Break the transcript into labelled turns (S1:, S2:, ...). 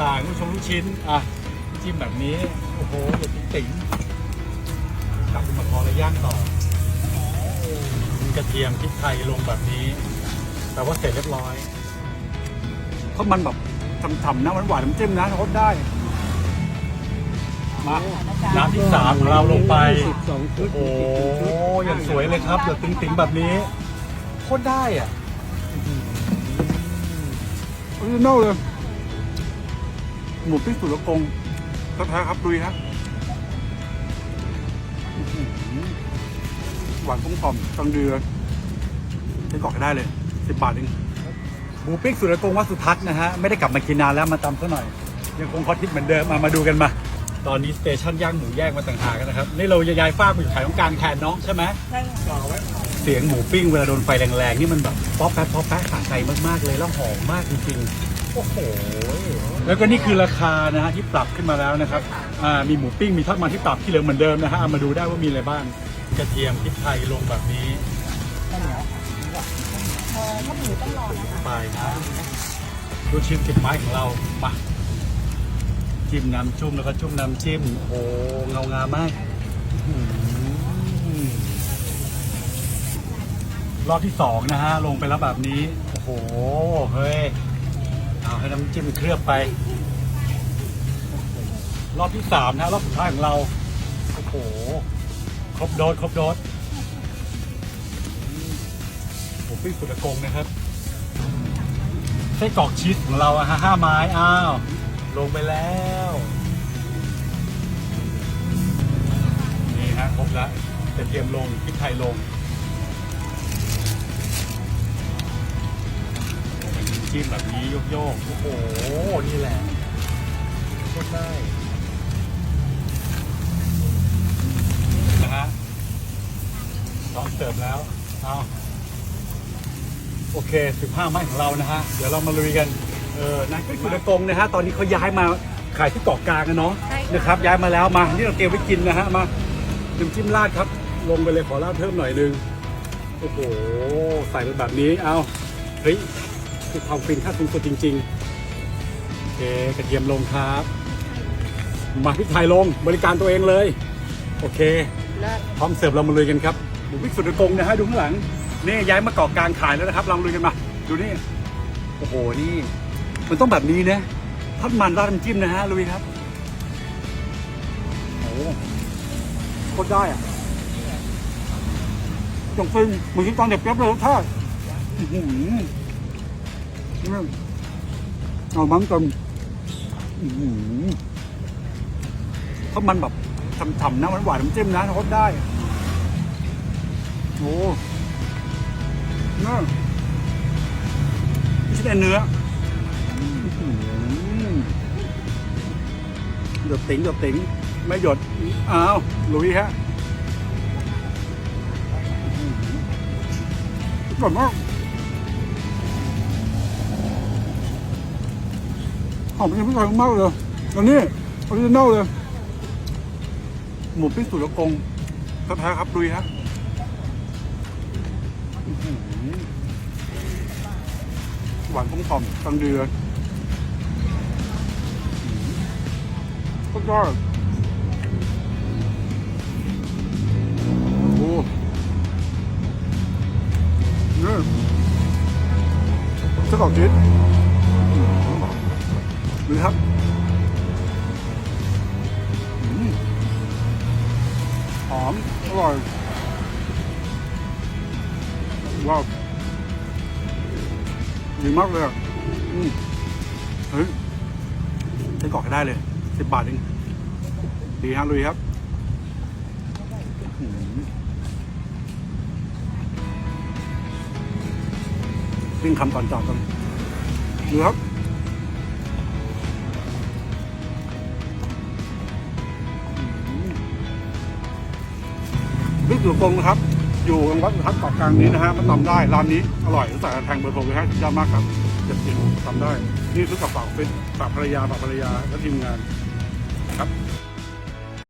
S1: ต่างๆลูกชงลูกชิ้น อะ จิ้มแบบนี้ โอ้โหเด็ดติ๋งๆกลับมาพอแล้วย่างต่อมีกระเทียมพริกไทยลงแบบนี้ แต่ว่าเสร็จเรียบร้อยเพราะมันแบบฉ่ำๆนะหวานๆน้ำจิ้มนะรสได้ มาน้ำที่สามของเราลงไป โอ้โหอย่างสวยเลยครับเดี๋ยวติ๋งๆแบบนี้โคตรได้อะ
S2: ออริจินอลเลย หมูปิ้งสุดละกงแท้ๆครับดุยฮะอื้อหือหวานกลมกล่อมตังเดือใช้กรอกให้ได้เลยสิบบาทเอง
S1: หมูปิ้งสุรกงวัดสุทัศน์นะฮะ ไม่ได้กลับมากินนานแล้วมาตำซะหน่อย ยังคงฮอตฮิตเหมือนเดิมมามาดูกันมา ตอนนี้สเตชันย่างหมูแยกมาต่างหากกันนะครับ นี่เราจะย้ายฟากไปอยู่ขายตรงกลางแทนน้องใช่ไหม
S3: ใช่ค่ะ
S1: เสียงหมูปิ้งเวลาโดนไฟแรงๆ นี่มันแบบป๊อปแป๊บป๊อปแป๊บขาใจมากๆเลยแล้วหอมมากจริงๆ โอ้โห แล้วก็นี่คือราคานะฮะที่ปรับขึ้นมาแล้วนะครับอ่ามีหมูปิ้งมีทอดมันที่ปรับที่เหลือเหมือนเดิมนะฮะเอามาดูได้ว่ามีอะไรบ้าง กระเทียมพริกไทยลงแบบนี้
S3: เออถ้าหมูต้องรอนะคะ
S1: ไปนะลูกชิ้นติดไม้ของเรามาจิ้มน้ำจุ่มแล้วก็จุ่มน้ำจิ้มโอ้โหเงางามมากอื้อหือรอบที่สองนะฮะ ลงไปแล้วแบบนี้ โอ้โห เฮ้ยเอา ให้น้ำจิ้มเคลือบไป รอบที่สามนะรอบสุดท้ายของเรา โอ้โห ครบโดสครบโดสหมูปิ้งสุดกงนะครับไส้กรอกชีสของเราอะฮะห้าไม้ อ้าว ลงไปแล้ว นี่ฮะครบแล้วกระเทียมลงพริกไทยลง จิ้มแบบนี้โยกโยกๆโอ้โห นี่แหละโคตรได้นะฮะพร้อมเสิร์ฟแล้ว เอาโอเค15ไม้ของเรานะฮะ เดี๋ยวเรามาลุยกัน เออนะก็คือตรงนะฮะ ตอนนี้เขาย้ายมาขายที่เกาะกลางกันเนาะ
S3: ใช่ค่ะ
S1: นะครับ ย้ายมาแล้วมาที่เราเตรียมไว้กินนะฮะ มาน้ำจิ้มราดครับ ลงไปเลยขอราดเพิ่มหน่อยนึง โอ้โห ใส่ไปแบบนี้ เอาเฮ้ย คือความฟินขั้นสูงสุดจริงๆโอเคกระเทียมลงครับ มาพริกไทยลงบริการตัวเองเลย โอเค พร้อมเสิร์ฟเรามาลุยกันครับหมูพริกสุดกงนะฮะดูข้างหลังนี่ย้ายมาเกาะกลางขายแล้วนะครับเรามาลุยกันมา ดูนี่โอ้โหนี่ มันต้องแบบนี้นะทอดมันราดน้ำจิ้มนะฮะลุยครับโอ้โคตรได้อะจงฟินเหมือนที่ตอนเด็กเปียบเลยรสชาติอื้อหือนี่ เอามันเต็มันแบบฉ่ำๆนะมันหวานน้ำจิ้มนะรสได้โอ้น่าไม่ใช่แต่เนื้ออื้อหือหยดติ๋งหยดติ๋งไม่หยดอ้าวลุยฮะร้อหืออร่อยมาก หอมเป็นพริกไทยมากเลยอันนี้ออริจินอลเลย หมูปิ้งสูตรละกงแท้ๆครับลุยฮะหวานกลมกล่อมตังเดือก็ได้โอ้เนี่ไส้กรอกชีส ดูครับอืมหอม อร่อยว้าวดีมากเลยอะอืมเฮ้ยใช้กรอกได้เลยสิบบาทเองดีฮะลุยครับวิ่งคำก่อนจอดกันดูครับ อยู่กงนะครับ อยู่ตรงวัดสุทัศน์เกาะกลางนี้นะฮะมันทำได้ร้านนี้อร่อยตั้งแต่แทงเบอร์โทรไปให้สุดยอดมากครับเจ็ดสิบทำได้ นี่ซื้อกระเป๋าเป็นฝากภรรยาฝากภรรยาและทีมงานครับ